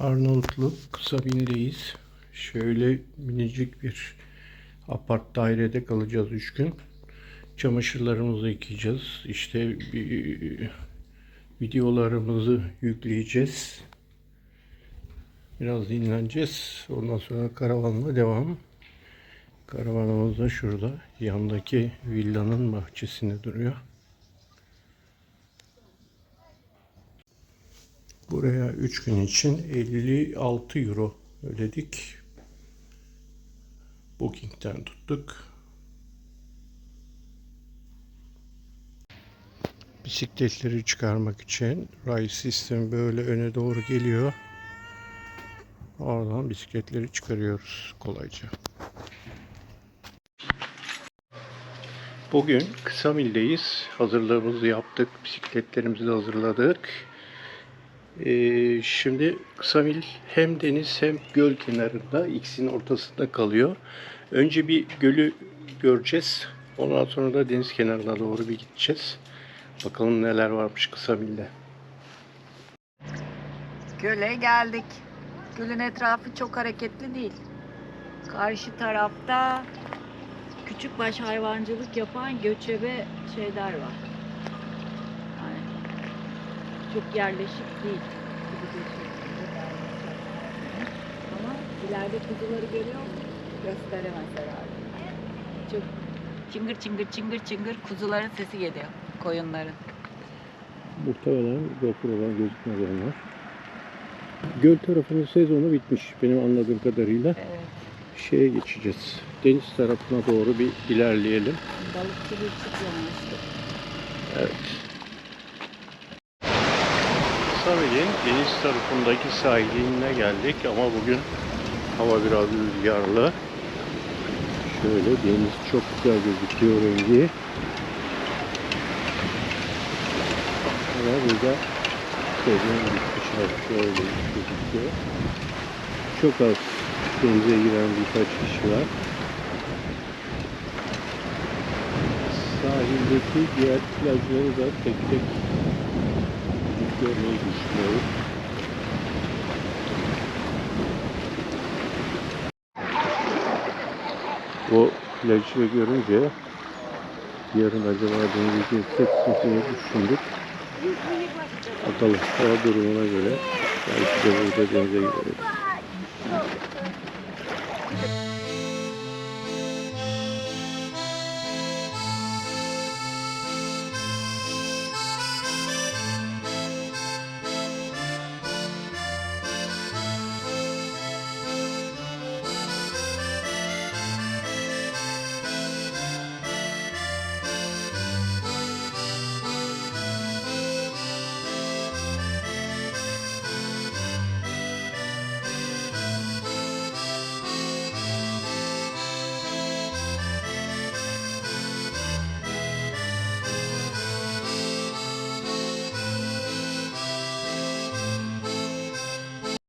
Arnavutluk Sabin'deyiz. Şöyle minicik bir apart dairede kalacağız 3 gün. Çamaşırlarımızı yıkayacağız. İşte bir- videolarımızı yükleyeceğiz. Biraz dinleneceğiz. Ondan sonra karavanla devam. Karavanımız da şurada. Yandaki villanın bahçesinde duruyor. Buraya 3 gün için 56 euro ödedik. Booking'ten tuttuk. Bisikletleri çıkarmak için ray sistemi böyle öne doğru geliyor. Oradan bisikletleri çıkarıyoruz kolayca. Bugün Kısamil'deyiz. Hazırlığımızı yaptık. Bisikletlerimizi de hazırladık. Ee, şimdi Kısamil hem deniz hem göl kenarında ikisinin ortasında kalıyor. Önce bir gölü göreceğiz. Ondan sonra da deniz kenarına doğru bir gideceğiz. Bakalım neler varmış Kısamil'de. Göle geldik. Gölün etrafı çok hareketli değil. Karşı tarafta küçük baş hayvancılık yapan göçebe şeyler var. Çok yerleşik değil. gibi gözüküyor. Ama ileride kuzuları görüyor musun? Gösteremez herhalde. Çok çıngır çıngır çıngır çıngır kuzuların sesi geliyor. Koyunların. Muhtemelen GoPro'dan gözükmez onlar. Göl tarafının sezonu bitmiş benim anladığım kadarıyla. Evet. Şeye geçeceğiz. Deniz tarafına doğru bir ilerleyelim. Balıkçı bir çift yanmıştı. Evet. Savel'in deniz tarafındaki sahiline geldik ama bugün hava biraz rüzgarlı. Şöyle deniz çok güzel gözüküyor rengi. Ama burada sezon bitmiş artık şöyle gözüküyor. Çok az denize giren birkaç kişi var. sahildeki diğer plajları da tek tek görmeyi düşünüyorum. O plajı görünce yarın acaba denize girsek diye düşündük. Bakalım hava durumuna göre belki de burada denize gireriz.